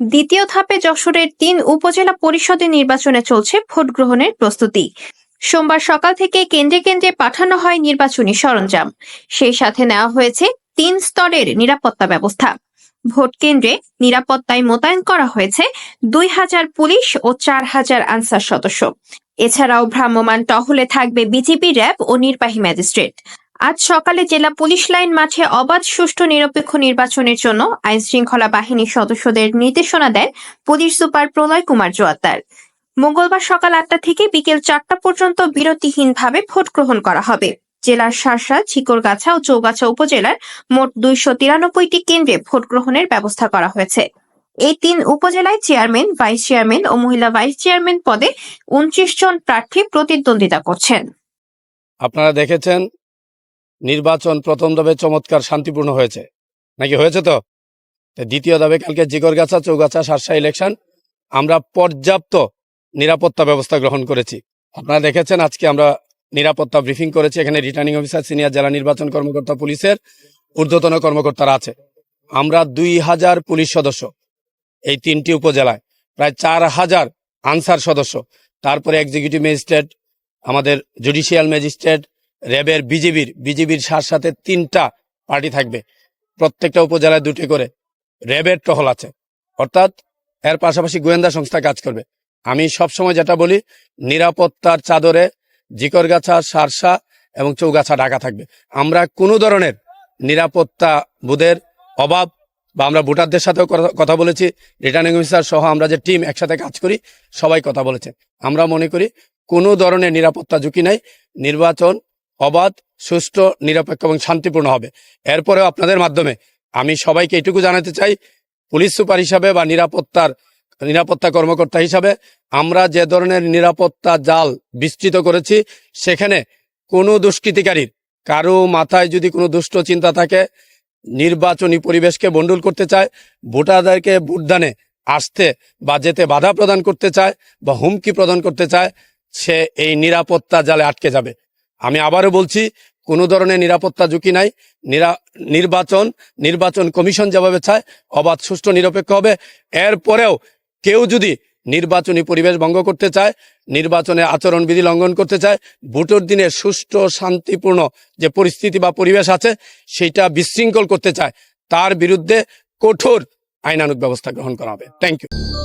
দ্বিতীয় ধাপে যশোরের তিন উপজেলা পরিষদের নির্বাচনে চলছে ভোট গ্রহণের প্রস্তুতি। সোমবার সকাল থেকে কেন্দ্রে কেন্দ্রে পাঠানো হয় নির্বাচনী সরঞ্জাম। সেই সাথে নেওয়া হয়েছে তিন স্তরের নিরাপত্তা ব্যবস্থা। ভোট কেন্দ্রে নিরাপত্তায় মোতায়েন করা হয়েছে দুই হাজার পুলিশ ও চার হাজার আনসার সদস্য। এছাড়াও ভ্রাম্যমাণ টহলে থাকবে বিজিবি র্যাব ও নির্বাহী ম্যাজিস্ট্রেট। আজ সকালে জেলা পুলিশ লাইন মাঠে অবাধ, সুষ্ঠু, নিরপেক্ষ নির্বাচনের জন্য আইন শৃঙ্খলা বাহিনীর সদস্যদের নির্দেশনা দেন পুলিশ সুপার প্রলয় কুমার জোয়াত্তার মঙ্গলবার সকাল আটটা থেকে বিকেল চারটা পর্যন্ত বিরতিহীনভাবে ভোট গ্রহণ করা হবে। জেলার শাসা ছিকরগাছা ও চৌগাছা উপজেলার মোট দুইশো তিরানব্বইটি কেন্দ্রে ভোট গ্রহণের ব্যবস্থা করা হয়েছে। এই তিন উপজেলায় চেয়ারম্যান, ভাইস চেয়ারম্যান ও মহিলা ভাইস চেয়ারম্যান পদে উনত্রিশ জন প্রার্থী প্রতিদ্বন্দ্বিতা করছেন। আপনারা দেখেছেন নির্বাচন প্রথম ধাপে চমৎকার শান্তিপূর্ণ হয়েছে। নাকি হয়েছে তো? দ্বিতীয় ধাপে কালকে জিগরগাছা, চৌগাছা, সারসা ইলেকশন আমরা পর্যাপ্ত নিরাপত্তা ব্যবস্থা গ্রহণ করেছি। আপনারা দেখেছেন আজকে আমরা নিরাপত্তা ব্রিফিং করেছি, এখানে রিটার্নিং অফিসার সিনিয়র জেলা নির্বাচন কর্মকর্তা, পুলিশের ঊর্ধ্বতন কর্মকর্তারা আছে। আমরা দুই হাজার পুলিশ সদস্য এই তিনটি উপজেলায়, প্রায় চার হাজার আনসার সদস্য। তারপরে এক্সিকিউটিভ ম্যাজিস্ট্রেট আমাদের জুডিশিয়াল ম্যাজিস্ট্রেট র্যাবের বিজিবির বিজিবির সার সাথে তিনটা পার্টি থাকবে। প্রত্যেকটা উপজেলায় দুটি করে র্যাবের টহল আছে। অর্থাৎ এর পাশাপাশি গোয়েন্দা সংস্থা কাজ করবে। আমি সবসময় যেটা বলি, নিরাপত্তার চাদরে জিকরগাছা, সারসা এবং চৌগাছা ঢাকা থাকবে। আমরা কোনো ধরনের নিরাপত্তা বোধের অভাব বা আমরা ভোটারদের সাথেও কথা বলেছি রিটার্নিং অফিসার সহ আমরা যে টিম একসাথে কাজ করি, সবাই কথা বলেছে। আমরা মনে করি কোনো ধরনের নিরাপত্তা ঝুঁকি নাই। নির্বাচন অবাধ, সুষ্ঠু, নিরপেক্ষ এবং শান্তিপূর্ণ হবে। এরপরেও আপনাদের মাধ্যমে আমি সবাইকে এটুকু জানাতে চাই, পুলিশ সুপার হিসাবে বা নিরাপত্তার, নিরাপত্তা কর্মকর্তা হিসাবে আমরা যে ধরনের নিরাপত্তা জাল বিস্তৃত করেছি, সেখানে কোনো দুষ্কৃতিকারীর, কারও মাথায় যদি কোনো দুষ্ট চিন্তা থাকে, নির্বাচনী পরিবেশকে বন্ডুল করতে চায়, ভোটারদেরকে ভোটদানে আসতে বা যেতে বাধা প্রদান করতে চায় বা হুমকি প্রদান করতে চায়, সে এই নিরাপত্তা জালে আটকে যাবে। আমি আবারও বলছি, কোনো ধরনের নিরাপত্তা ঝুঁকি নাই। নিরা- নির্বাচন নির্বাচন কমিশন যেভাবে চায়, অবাধ, সুষ্ঠু, নিরপেক্ষ হবে। এরপরেও কেউ যদি নির্বাচনী পরিবেশ ভঙ্গ করতে চায়, নির্বাচনে আচরণবিধি লঙ্ঘন করতে চায়, ভোটের দিনে সুষ্ঠু, শান্তিপূর্ণ যে পরিস্থিতি বা পরিবেশ আছে, সেটা বিশৃঙ্খল করতে চায়, তার বিরুদ্ধে কঠোর আইনানুক ব্যবস্থা গ্রহণ করা হবে। Thank you